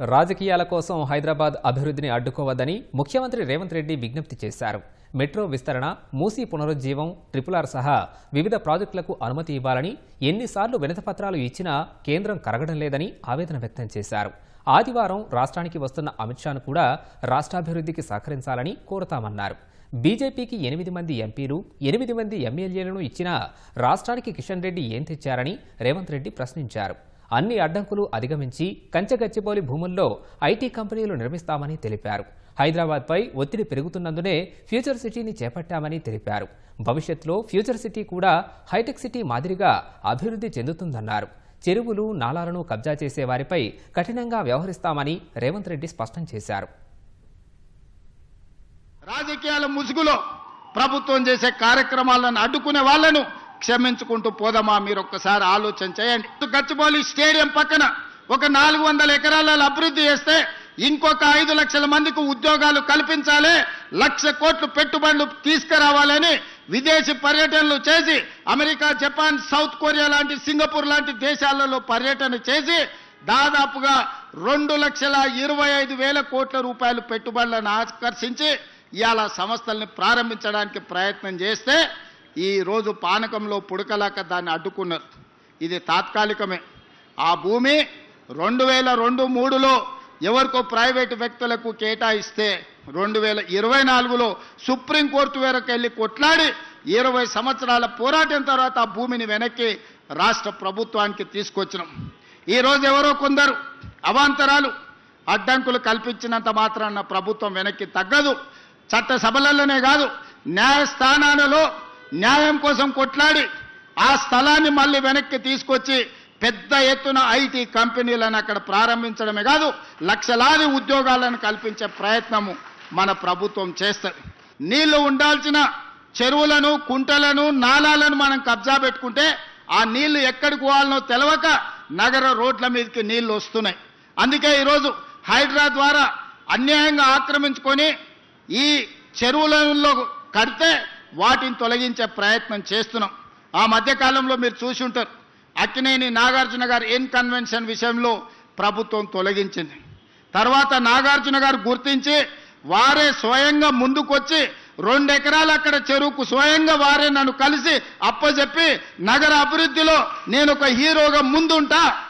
రాజకీయాల కోసం హైదరాబాద్ అభివృద్ధిని అడ్డుకోవద్దని ముఖ్యమంత్రి రేవంత్ రెడ్డి విజ్ఞప్తి చేశారు. మెట్రో విస్తరణ మూసీ పునరుజ్జీవం ట్రిపుల్ ఆర్ సహా వివిధ ప్రాజెక్టులకు అనుమతి ఇవ్వాలని ఎన్నిసార్లు వినతిపత్రాలు ఇచ్చినా కేంద్రం కరగడం లేదని ఆవేదన వ్యక్తం చేశారు. ఆదివారం రాష్ట్రానికి వస్తున్న అమిత్ షాను కూడా రాష్ట్రాభివృద్ధికి సహకరించాలని కోరతామన్నారు. బీజేపీకి ఎనిమిది మంది ఎంపీలు ఎనిమిది మంది ఎమ్మెల్యేలను ఇచ్చినా రాష్ట్రానికి కిషన్ రెడ్డి ఏం తెచ్చారని రేవంత్ రెడ్డి ప్రశ్నించారు. అన్ని అడ్డంకులు అధిగమించి కంచగచ్చిబౌలి భూముల్లో ఐటీ కంపెనీలు నిర్మిస్తామని తెలిపారు. హైదరాబాద్పై ఒత్తిడి పెరుగుతున్నందునే ఫ్యూచర్ సిటీని చేపట్టామని తెలిపారు. భవిష్యత్తులో ఫ్యూచర్ సిటీ కూడా హైటెక్ సిటీ మాదిరిగా అభివృద్ధి చెందుతుందన్నారు. చెరువులు నాలాలను కబ్జా చేసే వారిపై కఠినంగా వ్యవహరిస్తామని రేవంత్ రెడ్డి స్పష్టం చేశారు. రాజకీయాల ముసుగులో ప్రభుత్వం చేసే కార్యక్రమాలను అడ్డుకునే వాళ్ళను క్షమించుకుంటూ పోదామా మీరు ఒక్కసారి ఆలోచన చేయండి. గచ్చిబౌలి స్టేడియం పక్కన ఒక నాలుగు వందల ఎకరాల అభివృద్ధి చేస్తే ఇంకొక ఐదు లక్షల మందికి ఉద్యోగాలు కల్పించాలి లక్ష కోట్లు పెట్టుబడులు తీసుకురావాలని విదేశీ పర్యటనలు చేసి అమెరికా జపాన్ సౌత్ కొరియా లాంటి సింగపూర్ లాంటి దేశాలలో పర్యటన చేసి దాదాపుగా రెండు లక్షల ఇరవై ఐదు వేల కోట్ల రూపాయలు పెట్టుబడులను ఆకర్షించి ఇవాళ సంస్థల్ని ప్రారంభించడానికి ప్రయత్నం చేస్తే ఈరోజు పానకంలో పుడకలాక దాన్ని అడ్డుకున్నారు. ఇది తాత్కాలికమే. ఆ భూమి రెండు వేల రెండు మూడులో ఎవరికో ప్రైవేటు వ్యక్తులకు కేటాయిస్తే రెండు వేల ఇరవై నాలుగులో సుప్రీంకోర్టు వరకు వెళ్ళి కొట్లాడి ఇరవై సంవత్సరాల పోరాటం తర్వాత ఆ భూమిని వెనక్కి రాష్ట్ర ప్రభుత్వానికి తీసుకొచ్చినాం. ఈ రోజు ఎవరో కొందరు అవాంతరాలు అడ్డంకులు కల్పించినంత మాత్రాన ప్రభుత్వం వెనక్కి తగ్గదు. చట్ట సభలలోనే కాదు న్యాయస్థానాలలో న్యాయం కోసం కొట్లాడి ఆ స్థలాన్ని మళ్ళీ వెనక్కి తీసుకొచ్చి పెద్ద ఎత్తున ఐటీ కంపెనీలను అక్కడ ప్రారంభించడమే కాదు లక్షలాది ఉద్యోగాలను కల్పించే ప్రయత్నము మన ప్రభుత్వం చేస్తుంది. నీళ్ళు ఉండాల్సిన చెరువులను కుంటలను నాలాలను మనం కబ్జా పెట్టుకుంటే ఆ నీళ్ళు ఎక్కడికి పోవాలనో తెలవక నగర రోడ్ల మీదకి నీళ్ళు వస్తున్నాయి. అందుకే ఈరోజు హైడ్రా ద్వారా అన్యాయంగా ఆక్రమించుకొని ఈ చెరువులలో కడితే వాటిని తొలగించే ప్రయత్నం చేస్తున్నాం. ఆ మధ్యకాలంలో మీరు చూసి ఉంటారు. అక్కినేని నాగార్జున గారు ఎన్ కన్వెన్షన్ విషయంలో ప్రభుత్వం తొలగించింది. తర్వాత నాగార్జున గారు గుర్తించి వారే స్వయంగా ముందుకొచ్చి రెండు ఎకరాలు అక్కడ చెరువుకు స్వయంగా వారే నన్ను కలిసి అప్పచెప్పి నగర అభివృద్ధిలో నేను ఒక హీరోగా ముందుంటా.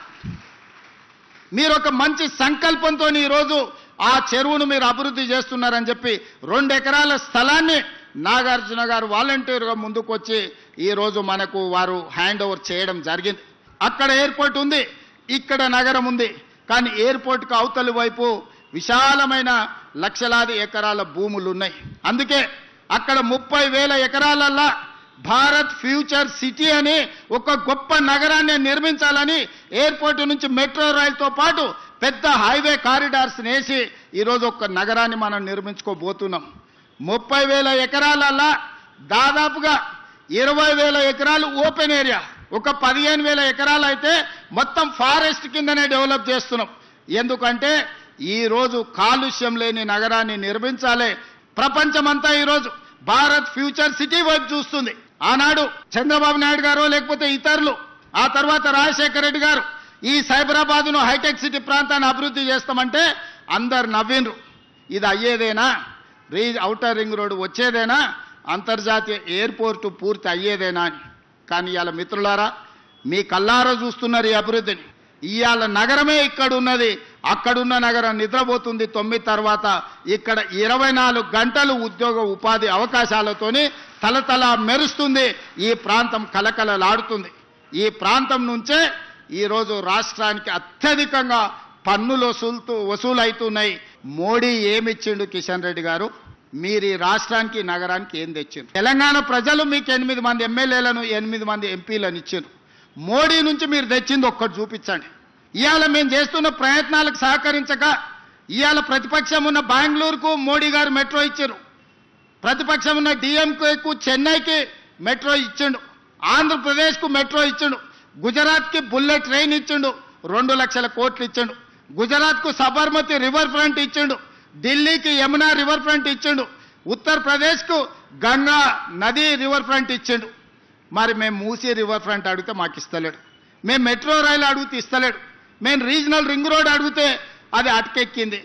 మీరు ఒక మంచి సంకల్పంతో ఈరోజు ఆ చెరువును మీరు అభివృద్ధి చేస్తున్నారని చెప్పి రెండు ఎకరాల స్థలాన్ని నాగార్జున గారు వాలంటీర్గా ముందుకొచ్చి ఈరోజు మనకు వారు హ్యాండ్ ఓవర్ చేయడం జరిగింది. అక్కడ ఎయిర్పోర్ట్ ఉంది ఇక్కడ నగరం ఉంది. కానీ ఎయిర్పోర్ట్కు అవతలి వైపు విశాలమైన లక్షలాది ఎకరాల భూములు ఉన్నాయి అందుకే అక్కడ ముప్పై వేల ఎకరాలల్లా భారత్ ఫ్యూచర్ సిటీ అని ఒక గొప్ప నగరాన్ని నిర్మించాలని ఎయిర్పోర్ట్ నుంచి మెట్రో రైల్తో పాటు పెద్ద హైవే కారిడార్స్ నేసి ఈరోజు ఒక నగరాన్ని మనం నిర్మించుకోబోతున్నాం. ముప్పై వేల ఎకరాలల్లా దాదాపుగా ఇరవై వేల ఎకరాలు ఓపెన్ ఏరియా. ఒక పదిహేను వేల ఎకరాలు అయితే మొత్తం ఫారెస్ట్ కిందనే డెవలప్ చేస్తున్నాం. ఎందుకంటే ఈరోజు కాలుష్యం లేని నగరాన్ని నిర్మించాలి ప్రపంచమంతా ఈరోజు. భారత్ ఫ్యూచర్ సిటీ వైపు చూస్తుంది. ఆనాడు చంద్రబాబు నాయుడు గారు లేకపోతే ఇతరులు. ఆ తర్వాత రాజశేఖర రెడ్డి గారు ఈ సైబరాబాద్ను హైటెక్ సిటీ ప్రాంతాన్ని అభివృద్ధి చేస్తామంటే అందరు నవ్విండ్రు. ఇది అయ్యేదేనా? రీ అవుటర్ రింగ్ రోడ్డు వచ్చేదేనా? అంతర్జాతీయ ఎయిర్పోర్టు పూర్తి అయ్యేదేనా అని. కానీ ఇవాళ మిత్రులారా మీ కల్లారా చూస్తున్నారు ఈ అభివృద్ధిని. ఇవాళ నగరమే ఇక్కడ ఉన్నది అక్కడున్న నగరం నిద్రపోతుంది. తొమ్మిది తర్వాత ఇక్కడ ఇరవై నాలుగు గంటలు ఉద్యోగ ఉపాధి అవకాశాలతోని తలతల మెరుస్తుంది. ఈ ప్రాంతం కలకలలాడుతుంది ఈ ప్రాంతం నుంచే ఈరోజు రాష్ట్రానికి అత్యధికంగా పన్నులు వసూలుతూ వసూలవుతున్నాయి. మోడీ ఏమిచ్చిండు కిషన్ రెడ్డి గారు? మీరు ఈ రాష్ట్రానికి నగరానికి ఏం తెచ్చిండ్రు? తెలంగాణ ప్రజలు మీకు ఎనిమిది మంది ఎమ్మెల్యేలను ఎనిమిది మంది ఎంపీలను ఇచ్చిండ్రు. మోడీ నుంచి మీరు తెచ్చింది ఒక్కటి చూపించండి. ఇవాళ మేము చేస్తున్న ప్రయత్నాలకు సహకరించక ఇవాళ ప్రతిపక్షం ఉన్న బెంగళూరుకు మోడీ గారు మెట్రో ఇచ్చారు ప్రతిపక్షం ఉన్న డిఎంకేకు చెన్నైకి మెట్రో ఇచ్చిండు. ఆంధ్రప్రదేశ్కు మెట్రో ఇచ్చిండు. గుజరాత్కి బుల్లెట్ ట్రైన్ ఇచ్చిండు. రెండు లక్షల కోట్లు ఇచ్చిండు. గుజరాత్కు సబర్మతి రివర్ ఫ్రంట్ ఇచ్చిండు. ఢిల్లీకి యమునా రివర్ ఫ్రంట్ ఇచ్చిండు. ఉత్తరప్రదేశ్కు గంగా నది రివర్ ఫ్రంట్ ఇచ్చిండు. మరి మేము మూసీ రివర్ ఫ్రంట్ అడిగితే మాకు ఇస్తలేడు. మేము మెట్రో రైలు అడిగితే ఇస్తలేడు. మేము రీజనల్ రింగ్ రోడ్ అడిగితే అది అటకెక్కింది.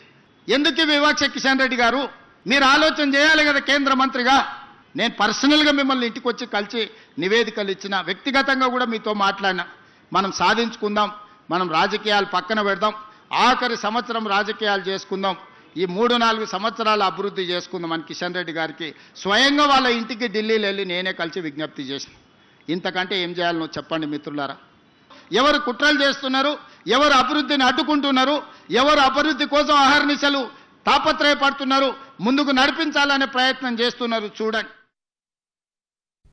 ఎందుకు వివక్ష కిషన్ రెడ్డి గారు? మీరు ఆలోచన చేయాలి కదా కేంద్ర మంత్రిగా. నేను పర్సనల్గా మిమ్మల్ని ఇంటికి వచ్చి కలిసి నివేదికలు ఇచ్చిన వ్యక్తిగతంగా కూడా మీతో మాట్లాడినా. మనం సాధించుకుందాం. మనం రాజకీయాలు పక్కన పెడదాం. ఆఖరి సంవత్సరం రాజకీయాలు చేసుకుందాం. ఈ మూడు నాలుగు సంవత్సరాలు అభివృద్ధి చేసుకుందాం అని కిషన్ రెడ్డి గారికి స్వయంగా వాళ్ళ ఇంటికి ఢిల్లీలో వెళ్ళి నేనే కలిసి విజ్ఞప్తి చేసిన. ఇంతకంటే ఏం చేయాలనో చెప్పండి మిత్రులారా. ఎవరు కుట్రలు చేస్తున్నారు ఎవరు అభివృద్ధిని అడ్డుకుంటున్నారు ఎవరు అభివృద్ధి కోసం అహర్నిశలు తాపత్రయపడుతున్నారు ముందుకు నడిపించాలనే ప్రయత్నం చేస్తున్నారు చూడండి.